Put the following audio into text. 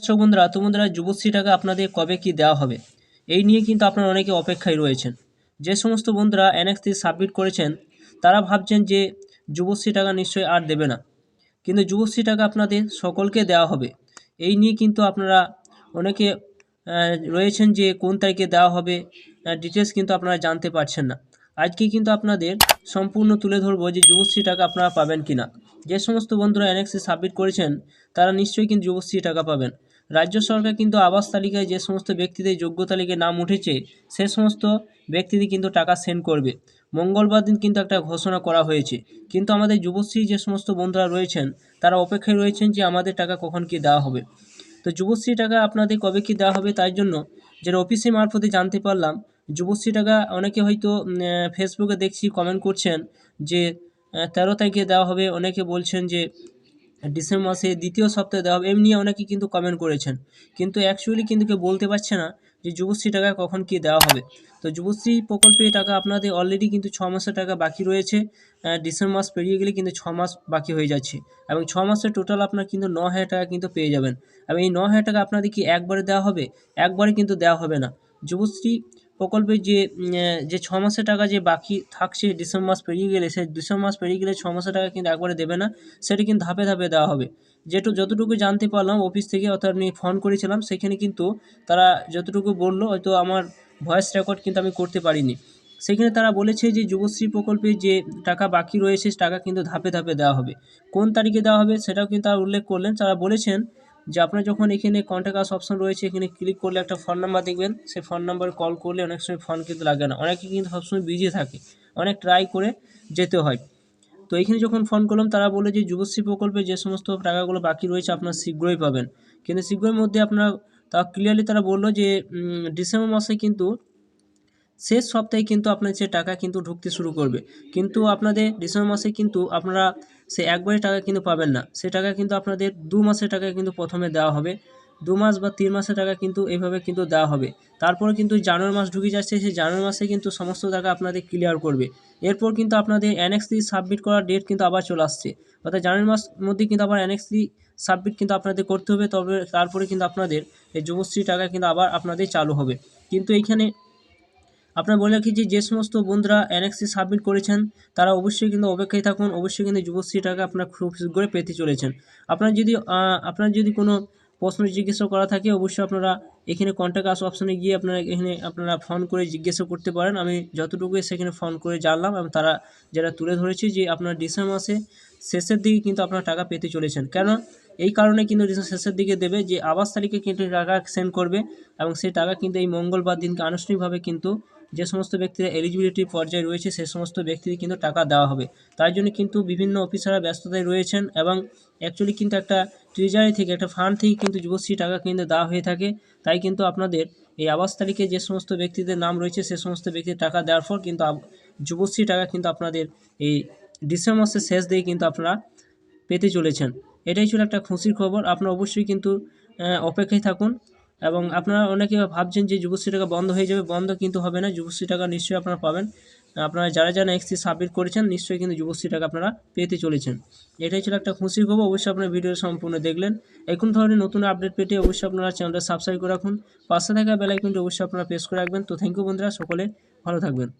দর্শক বন্ধুরা তো যুবশ্রী টাকা আপনাদের কবে কি দেওয়া হবে? এই নিয়ে কিন্তু আপনারা অনেকে অপেক্ষায় রয়েছেন। যে সমস্ত বন্ধুরা এনএক্সটি সাবমিট করেছেন, তারা ভাবছেন যে যুবশ্রী টাকা নিশ্চয়ই আর দেবে না। কিন্তু যুবশ্রী টাকা আপনাদের সকলকে দেওয়া হবে। এই নিয়ে কিন্তু আপনারা অনেকে রয়েছেন যে কোন তারিখে দেওয়া হবে ডিটেলস কিন্তু আপনারা জানতে পারছেন না। আজকে কিন্তু আপনাদের সম্পূর্ণ তুলে ধরবো যে যুবশ্রী টাকা আপনারা পাবেন কি না যে সমস্ত বন্ধুরা এনএক্সি সাবমিট করেছেন, তারা নিশ্চয়ই কিন্তু যুবশ্রী টাকা পাবেন। রাজ্য সরকার কিন্তু আবাস তালিকায় যে সমস্ত ব্যক্তিদের যোগ্য তালিকায় নাম উঠেছে, সে সমস্ত ব্যক্তিদের কিন্তু টাকা সেন্ড করবে। মঙ্গলবার দিন কিন্তু একটা ঘোষণা করা হয়েছে। কিন্তু আমাদের যুবশ্রী যে সমস্ত বন্ধুরা রয়েছেন, তারা অপেক্ষায় রয়েছেন যে আমাদের টাকা কখন কি দেওয়া হবে। তো যুবশ্রী টাকা আপনাদের কবে কি দেওয়া হবে তাই জন্য যেটা অফিসের মারফতে জানতে পারলাম, যুবশ্রী টাকা অনেকে হয়তো ফেসবুকে দেখছি কমেন্ট করছেন যে তেরো তারিখে দেওয়া হবে। অনেকে বলছেন যে ডিসেম্বর মাসে দ্বিতীয় সপ্তাহে দেওয়া হবে। এমনি অনেকে কিন্তু কমেন্ট করেছেন। কিন্তু অ্যাকচুয়ালি কিন্তু কেউ বলতে পারছে না যে যুবশ্রী টাকা কখন কি দেওয়া হবে। তো যুবশ্রী প্রকল্পে টাকা আপনাদের অলরেডি কিন্তু ছ মাসের টাকা বাকি রয়েছে। ডিসেম্বর মাস পেরিয়ে গেলে কিন্তু ছ মাস বাকি হয়ে যাচ্ছে। এবং ছ মাসের টোটাল আপনার কিন্তু ন হাজার টাকা কিন্তু পেয়ে যাবেন। এবং এই ন হাজার টাকা আপনাদের কি একবারে দেওয়া হবে? একবারে কিন্তু দেওয়া হবে না। যুবশ্রী প্রকল্পে যে যে ছ মাসের টাকা যে বাকি থাকছে ডিসেম্বর মাস পেরিয়ে গেলে সেই ডিসেম্বর মাস পেরিয়ে গেলে ছ মাসের টাকা কিন্তু একবারে দেবে না। সেটা কিন্তু ধাপে ধাপে দেওয়া হবে। যেটু, যতটুকু জানতে পারলাম অফিস থেকে অর্থাৎ আমি ফোন করেছিলাম, সেখানে কিন্তু তারা যতটুকু বলল, হয়তো আমার ভয়েস রেকর্ড কিন্তু আমি করতে পারিনি। সেখানে তারা বলেছে যে, যুবশ্রী প্রকল্পে যে টাকা বাকি রয়েছে টাকা কিন্তু ধাপে ধাপে দেওয়া হবে। কোন তারিখে দেওয়া হবে, সেটাও কিন্তু তারা উল্লেখ করলেন। তারা বলেছেন যে আপনার যখন এখানে কন্ট্যাক্ট আস অপশন রয়েছে, এখানে ক্লিক করলে একটা ফোন নাম্বার দেখবেন। সেই ফোন নাম্বারে কল করলে অনেক সময় ফোন কিন্তু লাগে না। অনেকে কিন্তু সবসময় বিজি থাকে। অনেক ট্রাই করে যেতে হয়। তো এখানে যখন ফোন করলাম, তারা বলে যে, যুবশ্রী প্রকল্পে যে সমস্ত টাকাগুলো বাকি রয়েছে, আপনার শীঘ্রই পাবেন। কিন্তু শীঘ্রই মধ্যে আপনার, তা ক্লিয়ারলি তারা বলল যে ডিসেম্বর মাসে কিন্তু শেষ সপ্তাহে কিন্তু আপনার সে টাকা কিন্তু ঢুকতে শুরু করবে। কিন্তু আপনাদের ডিসেম্বর মাসে কিন্তু আপনারা সে একবারে টাকা কিন্তু পাবেন না। সে টাকা কিন্তু আপনাদের দু মাসের টাকা কিন্তু প্রথমে দেওয়া হবে। দু মাস বা তিন মাসের টাকা কিন্তু এইভাবে কিন্তু দেওয়া হবে। তারপরে কিন্তু জানুয়ারি মাস ঢুকে যাচ্ছে, সেই জানুয়ারি মাসে কিন্তু সমস্ত টাকা আপনাদের ক্লিয়ার করবে। এরপর কিন্তু আপনাদের অ্যানেক্স থ্রি সাবমিট করার ডেট কিন্তু আবার চলে আসছে। অর্থাৎ জানুয়ারি মাস মধ্যে কিন্তু আবার অ্যানেক্স থ্রি সাবমিট কিন্তু আপনাদের করতে হবে। তবে তারপরে কিন্তু আপনাদের এই যুবশ্রী টাকা কিন্তু আবার আপনাদের চালু হবে। কিন্তু এইখানে আপনার বলে রাখি যে যে সমস্ত বন্ধুরা এনএক্সি সাবমিট করেছেন, তারা অবশ্যই কিন্তু অপেক্ষায় থাকুন, অবশ্যই কিন্তু যুবশ্রী টাকা আপনার খুব শীঘ্রই পেতে চলেছেন। আপনার যদি আপনার যদি কোনো প্রশ্ন জিজ্ঞাসা করা থাকে, অবশ্যই আপনারা এখানে কন্ট্যাক্ট আস অপশনে গিয়ে আপনারা এখানে আপনারা ফোন করে জিজ্ঞাসা করতে পারেন। আমি যতটুকু সেখানে ফোন করে জানলাম এবং তারা যারা তুলে ধরেছে যে, আপনার ডিসেম্বর মাসে শেষের দিকে কিন্তু আপনার টাকা পেতে চলেছেন। কেন? এই কারণে কিন্তু শেষের দিকে দেবে যে, আবাস তারিখে কিন্তু টাকা সেন্ড করবে এবং সেই টাকা কিন্তু এই মঙ্গলবার দিনকে আনুষ্ঠানিকভাবে কিন্তু যে সমস্ত ব্যক্তিরা এলিজিবিলিটি পর্যায়ে রয়েছে, সে সমস্ত ব্যক্তিদের কিন্তু টাকা দেওয়া হবে। তাই জন্য কিন্তু বিভিন্ন অফিসাররা ব্যস্ততায় রয়েছেন এবং অ্যাকচুয়ালি কিন্তু একটা ট্রেজারি থেকে, একটা ফান্ড থেকে কিন্তু যুবশ্রী টাকা কিন্তু দেওয়া হয়ে থাকে। তাই কিন্তু আপনাদের এই আবাস তালিকায় যে সমস্ত ব্যক্তিদের নাম রয়েছে, সে সমস্ত ব্যক্তির টাকা দেওয়ার পর কিন্তু যুবশ্রী টাকা কিন্তু আপনাদের এই ডিসেম্বর মাসের শেষ দিকে কিন্তু আপনারা পেতে চলেছেন। এটাই ছিল একটা খুশির খবর। আপনারা অবশ্যই কিন্তু অপেক্ষায় থাকুন। এবং আপনারা অনেকে ভাবছেন যে যুবশ্রী টাকা বন্ধ হয়ে যাবে, বন্ধ কিন্তু হবে না, যুবশ্রী টাকা নিশ্চয়ই আপনারা পাবেন। আপনারা যারা যারা এক্সি সাবমিট করেছেন, নিশ্চয়ই কিন্তু যুবশ্রী টাকা আপনারা পেতে চলেছেন। এটাই ছিল একটা খুশির খবর, অবশ্যই আপনার ভিডিও সম্পূর্ণ দেখলেন। এখন ধরনের নতুন আপডেট পেতে অবশ্যই আপনারা চ্যানেলটা সাবস্ক্রাইব করে রাখুন। পাশে থাকা বেলাইকনটি অবশ্যই আপনারা প্রেস করে রাখবেন। তো থ্যাংক ইউ বন্ধুরা, সকলে ভালো থাকবেন।